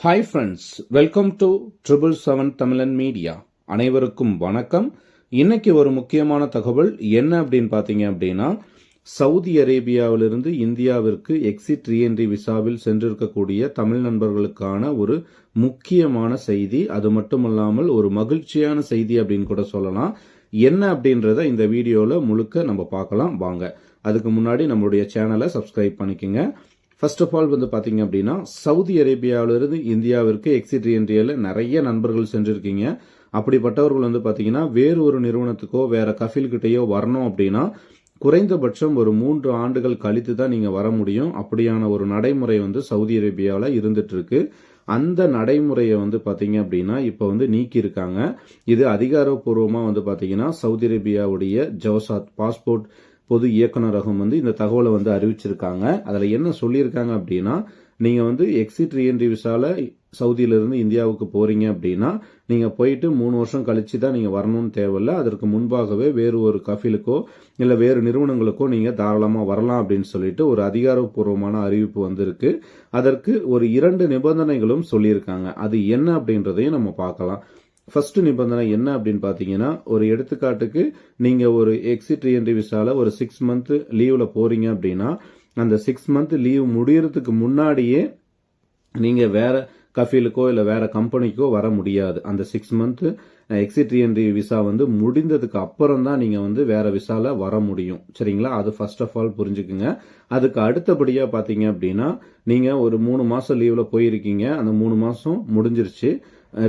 Hi friends welcome to triple seven Tamilan media அனைவருக்கும் வணக்கம். இன்னைக்கு ஒரு முக்கியமான தகவல் என்ன அப்படின்னு பார்த்தீங்க அப்படின்னா சவுதி அரேபியாவிலிருந்து இந்தியாவிற்கு எக்ஸிட் ரீஎன்ட்ரி விசாவில் சென்றிருக்கக்கூடிய தமிழ் நண்பர்களுக்கான ஒரு முக்கியமான செய்தி. அது மட்டுமல்லாமல் ஒரு மகிழ்ச்சியான செய்தி அப்படின்னு கூட சொல்லலாம். என்ன அப்படின்றத இந்த வீடியோவில் முழுக்க நம்ம பார்க்கலாம். வாங்க. அதுக்கு முன்னாடி நம்மளுடைய சேனலை சப்ஸ்கிரைப் பண்ணிக்கோங்க. ஃபர்ஸ்ட் ஆஃப் ஆல் வந்து பார்த்தீங்க அப்படின்னா சவுதி அரேபியாவிலிருந்து இந்தியாவிற்கு எக்ஸிட் ரீஎன்ட்ரியில் நிறைய நண்பர்கள் சென்றிருக்கீங்க. அப்படிப்பட்டவர்கள் வந்து பார்த்தீங்கன்னா வேறு ஒரு நிறுவனத்துக்கோ வேற கஃபில்கிட்டையோ வரணும் அப்படின்னா குறைந்தபட்சம் ஒரு மூன்று ஆண்டுகள் கழித்து தான் நீங்கள் வர முடியும். அப்படியான ஒரு நடைமுறை வந்து சவுதி அரேபியாவில் இருந்துட்டு இருக்கு அந்த நடைமுறையை வந்து பார்த்தீங்க அப்படின்னா இப்போ வந்து நீக்கியிருக்காங்க. இது அதிகாரப்பூர்வமாக வந்து பார்த்தீங்கன்னா சவுதி அரேபியாவுடைய ஜவசாத் பாஸ்போர்ட் பொது இயக்குநரகம் வந்து இந்த தகவலை வந்து அறிவிச்சிருக்காங்க. அதில் என்ன சொல்லியிருக்காங்க அப்படின்னா நீங்கள் வந்து எக்ஸிட் ரீஎன்ட்ரி விசால சவுதியிலிருந்து இந்தியாவுக்கு போகிறீங்க அப்படின்னா நீங்கள் போயிட்டு மூணு வருஷம் கழிச்சு தான் நீங்கள் வரணும்னு தேவையில்ல. அதற்கு முன்பாகவே வேறு ஒரு கஃபிலுக்கோ இல்லை வேறு நிறுவனங்களுக்கோ நீங்கள் தாராளமாக வரலாம் அப்படின்னு சொல்லிட்டு ஒரு அதிகாரப்பூர்வமான அறிவிப்பு வந்திருக்கு. அதற்கு ஒரு இரண்டு நிபந்தனைகளும் சொல்லியிருக்காங்க. அது என்ன அப்படின்றதையும் நம்ம பார்க்கலாம். ஃபர்ஸ்ட் நிபந்தனை என்ன அப்படின்னு பார்த்தீங்கன்னா ஒரு எடுத்துக்காட்டுக்கு நீங்கள் ஒரு எக்ஸிட் ரீஎன்ட்ரி விசால ஒரு சிக்ஸ் மந்த் லீவில் போகிறீங்க அப்படின்னா அந்த சிக்ஸ் மந்த் லீவ் முடியறதுக்கு முன்னாடியே நீங்கள் வேற கஃபீலுக்கோ இல்லை வேற கம்பெனிக்கோ வர முடியாது. அந்த six month exit reentry visa வந்து முடிந்ததுக்கு அப்புறம் தான் நீங்கள் வந்து வேற விசாவில் வர முடியும். சரிங்களா? அது ஃபர்ஸ்ட் ஆஃப் ஆல் புரிஞ்சுக்குங்க. அதுக்கு அடுத்தபடியாக பார்த்தீங்க அப்படின்னா நீங்கள் ஒரு மூணு மாதம் லீவில் போயிருக்கீங்க. அந்த மூணு மாதம் முடிஞ்சிருச்சு.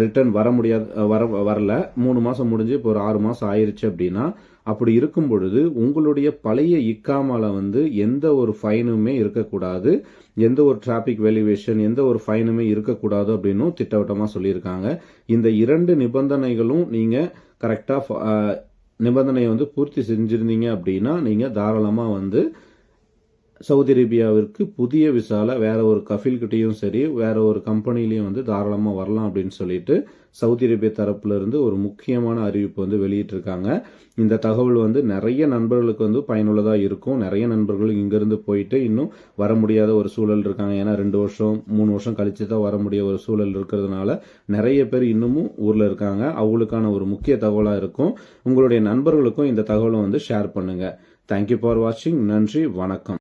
ரிட்டர்ன் வர முடியாது வர வரல. மூணு மாதம் முடிஞ்சு இப்போ ஒரு ஆறு மாதம் ஆயிருச்சு அப்படின்னா அப்படி இருக்கும் பொழுது உங்களுடைய பழைய இக்காமால வந்து எந்த ஒரு ஃபைனுமே இருக்கக்கூடாது. எந்த ஒரு டிராபிக் வேல்யூவேஷன் எந்த ஒரு ஃபைனுமே இருக்கக்கூடாது அப்படின்னும் திட்டவட்டமாக சொல்லியிருக்காங்க. இந்த இரண்டு நிபந்தனைகளும் நீங்கள் கரெக்டாக நிபந்தனையை வந்து பூர்த்தி செஞ்சிருந்தீங்க அப்படின்னா நீங்கள் தாராளமாக வந்து சவுதி அரேபியாவிற்கு புதிய விசால வேற ஒரு கஃபில்கிட்டையும் சரி வேற ஒரு கம்பெனிலையும் வந்து தாராளமாக வரலாம் அப்படின்னு சொல்லிட்டு சவுதி அரேபியா தரப்புல இருந்து ஒரு முக்கியமான அறிவிப்பு வந்து வெளியிட்டிருக்காங்க. இந்த தகவல் வந்து நிறைய நண்பர்களுக்கு வந்து பயனுள்ளதாக இருக்கும். நிறைய நண்பர்கள் இங்கிருந்து போயிட்டு இன்னும் வர முடியாத ஒரு சூழல் இருக்காங்க. ஏன்னா ரெண்டு வருஷம் மூணு வருஷம் கழிச்சு தான் வர முடிய ஒரு சூழல் இருக்கிறதுனால நிறைய பேர் இன்னமும் ஊர்ல இருக்காங்க. அவங்களுக்கான ஒரு முக்கிய தகவலாக இருக்கும். உங்களுடைய நண்பர்களுக்கும் இந்த தகவலை வந்து ஷேர் பண்ணுங்க. தேங்க்யூ ஃபார் வாட்சிங் நன்றி வணக்கம்.